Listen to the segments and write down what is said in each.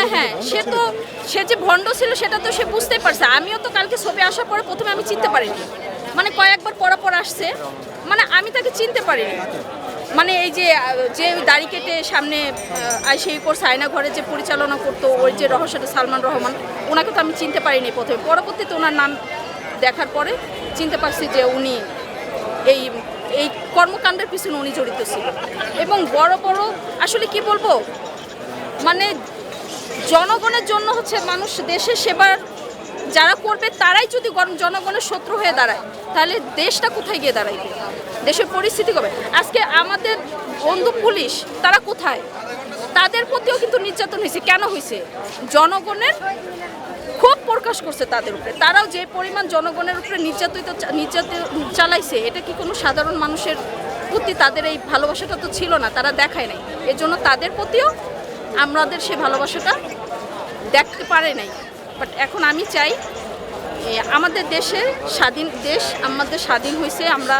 হ্যাঁ হ্যাঁ সে তো, সে যে ভণ্ড ছিল সেটা তো সে বুঝতেই পারছে। আমিও তো কালকে ছবি আসার পরে প্রথমে আমি চিনতে পারিনি। মানে কয়েকবার পর পর আসছে। মানে আমি তাকে চিনতে পারিনি। মানে এই যে যে দাড়ি কেটে সামনে আইসে করছে আয়না ঘরে যে পরিচালনা করতো, ওই যে রহস্যটা সালমান রহমান, ওনাকে তো আমি চিনতে পারিনি প্রথমে। পরবর্তীতে ওনার নাম দেখার পরে চিনতে পারছি যে উনি এই এই কর্মকাণ্ডের পিছনে উনি জড়িত ছিল। এবং বড় বড়, আসলে কি বলব? মানে জনগণের জন্য হচ্ছে মানুষ দেশের সেবার যারা করবে, তারাই যদি গণ- জনগণের শত্রু হয়ে দাঁড়ায়, তাহলে দেশটা কোথায় গিয়ে দাঁড়াইবে? দেশের পরিস্থিতি কবে? আজকে আমাদের বন্ধু পুলিশ, তারা কোথায়? তাদের প্রতিও কিন্তু নির্যাতন হয়েছে। কেন হয়েছে? জনগণের ক্ষোভ প্রকাশ করছে তাদের উপরে। তারাও যে পরিমাণ জনগণের উপরে নির্যাতিত নির্যাতন চালাইছে, এটা কি কোনো সাধারণ মানুষের প্রতি তাদের এই ভালোবাসাটা তো ছিল না, তারা দেখায় নাই। এর জন্য তাদের প্রতিও আমাদের সে ভালোবাসাটা দেখতে পারে নাই। বাট এখন আমি চাই আমাদের দেশের স্বাধীন, দেশ আমাদের স্বাধীন হয়েছে আমরা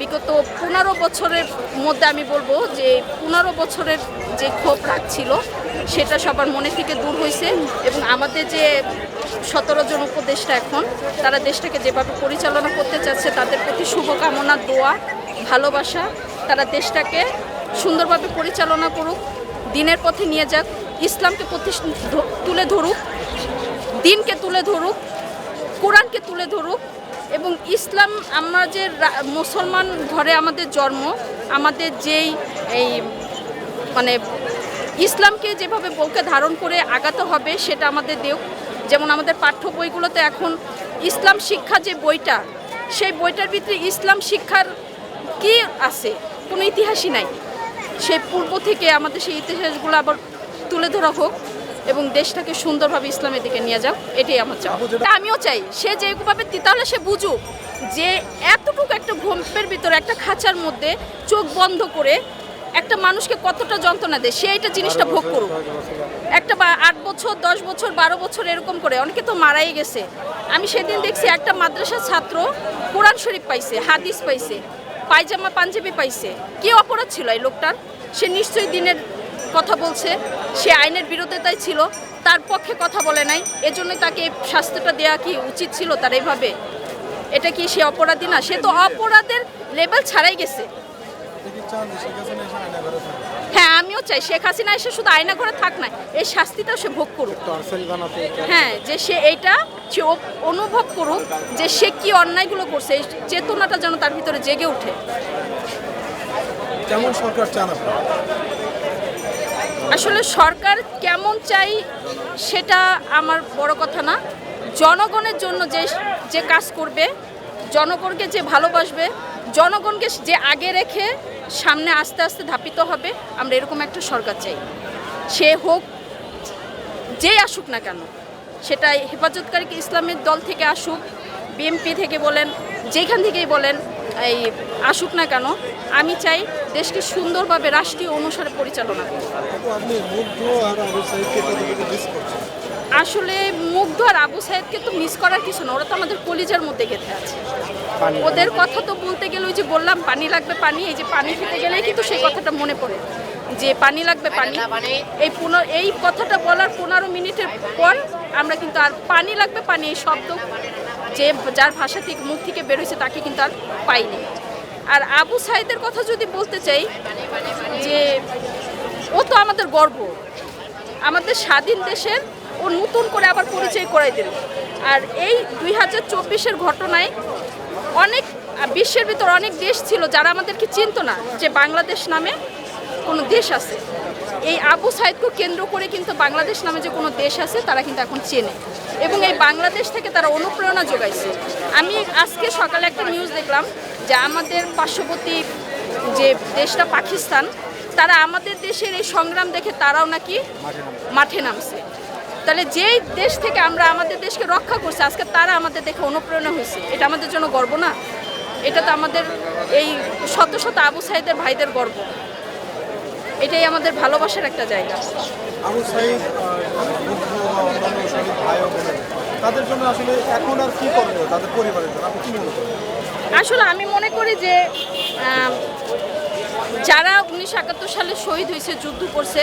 বিগত পনেরো বছরের মধ্যে আমি বলব যে, পনেরো বছরের যে ক্ষোভ রাখছিল সেটা সবার মনে থেকে দূর হয়েছে এবং আমাদের যে সতেরো জন উপদেষ্টা এখন, তারা দেশটাকে যেভাবে পরিচালনা করতে চাচ্ছে, তাদের প্রতি শুভকামনা, দোয়া, ভালোবাসা, তারা দেশটাকে সুন্দরভাবে পরিচালনা করুক। দিনের পথে নিয়ে যাক, ইসলামকে তুলে ধরুক, দিনকে তুলে ধরুক, কোরআনকে তুলে ধরুক এবং ইসলাম আমরা যে মুসলমান ঘরে আমাদের জন্ম, আমাদের যেই এই মানে ইসলামকে যেভাবে বউকে ধারণ করে আগাতে হবে সেটা আমাদের দেও। যেমন আমাদের পাঠ্য বইগুলোতে এখন ইসলাম শিক্ষা যে বইটা, সেই বইটার ভিতরে ইসলাম শিক্ষার কি আছে? কোনো ইতিহাসই নাই। সেই পূর্ব থেকে আমাদের সেই ইতিহাসগুলো আবার তুলে ধরা হোক এবং দেশটাকে সুন্দরভাবে ইসলামের দিকে নিয়ে যাও এটাই আমার চাওয়া। তা আমিও চাই, সে যেভাবে তাহলে সে বুঝুক যে এতটুকু একটা ঘুমের ভিতরে, একটা খাঁচার মধ্যে চোখ বন্ধ করে একটা মানুষকে কতটা যন্ত্রণা দেয়, সে এইটা জিনিসটা ভোগ করুক। একটা বা আট বছর, দশ বছর, বারো বছর এরকম করে, অনেকে তো মারাই গেছে। আমি সেদিন দেখছি একটা মাদ্রাসার ছাত্র কোরআন শরীফ পাইছে, হাদিস পাইছে। পায়জামা পাঞ্জাবি পাইছে। কি অপরাধ ছিল এই লোকটার? সে নিশ্চয়ই দিনের কথা বলছে সে আইনের বিরোধিতায় ছিল তার পক্ষে কথা বলে নাই এজন্য তাকে শাস্তিটা দেওয়া কি উচিত ছিল তার এইভাবে এটা কি সে অপরাধী না? সে তো অপরাধের লেভেল ছাড়াই গেছে। হ্যাঁ আমিও চাই শেখ হাসিনা এসে শুধু আয়না ঘরে থাক না এই শাস্তিটাও সে ভোগ করুক। হ্যাঁ যে সে এইটা ও- অনুভব করুক যে সে কি অন্যায়গুলো করছে এই চেতনাটা যেন তার ভিতরে জেগে ওঠে। কেমন সরকার চান আসলে সরকার কেমন চাই সেটা আমার বড় কথা না। জনগণের জন্য যে যে কাজ করবে জনগণকে যে ভালোবাসবে জনগণকে যে আগে রেখে সামনে আস্তে আস্তে ধাপিত হবে আমরা এরকম একটা সরকার চাই। সে হোক যেই আসুক না কেন। সেটা হেফাজতকারী ইসলামের দল থেকে আসুক বিএমপি থেকে বলেন যেখান থেকেই বলেন এই আসুক না কেন আমি চাই দেশকে সুন্দরভাবে রাষ্ট্রীয় অনুসারে পরিচালনা আসলে মুগ্ধ আর আবু সাহেবকে তো মিস করার কিছু না ওরা তো আমাদের কলিজার মধ্যে গেঁথে আছে। ওদের কথা তো বলতে গেলে ওই যে বললাম পানি লাগবে পানি এই যে পানি খেতে গেলেই কিন্তু সেই কথাটা মনে পড়ে। যে পানি লাগবে পানি এই পনেরো এই কথাটা বলার পনেরো মিনিটের পর আমরা কিন্তু আর পানি লাগবে পানি এই শব্দ যে যার ভাষা থেকে মুখ থেকে বেরোয়েছে তাকে কিন্তু আর পাইনি। আর আবু সাইদের কথা যদি বলতে চাই যে ও তো আমাদের গর্ব আমাদের স্বাধীন দেশের ও নতুন করে আবার পরিচয় করাই দিল। আর এই দুই হাজার চব্বিশের ঘটনায় অনেক বিশ্বের ভিতর অনেক দেশ ছিল যারা আমাদেরকে চিনতো না যে বাংলাদেশ নামে কোনো দেশ আছে। এই আবু সাইদকে কেন্দ্র করে কিন্তু বাংলাদেশ নামে যে কোনো দেশ আছে, তারা কিন্তু এখন চেনে। এবং এই বাংলাদেশ থেকে তারা অনুপ্রেরণা যোগাইছে। আমি আজকে সকালে একটা নিউজ দেখলাম যে আমাদের পার্শ্ববর্তী যে দেশটা পাকিস্তান, তারা আমাদের দেশের এই সংগ্রাম দেখে তারাও নাকি মাঠে নামছে। তাহলে যেই দেশ থেকে আমরা আমাদের দেশকে রক্ষা করছি, আজকে তারা আমাদের দেখে অনুপ্রেরণা হয়েছে। এটা আমাদের জন্য গর্ব না? এটা তো আমাদের এই শত শত আবু সাইদের ভাইদের গর্ব। এটাই আমাদের ভালোবাসার একটা জায়গা। তাদের জন্য আসলে এখন আর কি করণীয় তাদের পরিবারের জন্য? আপনি কি মনে করেন? আসলে আমি মনে করি যে যারা উনিশশো একাত্তর সালে শহীদ হয়েছে যুদ্ধ করছে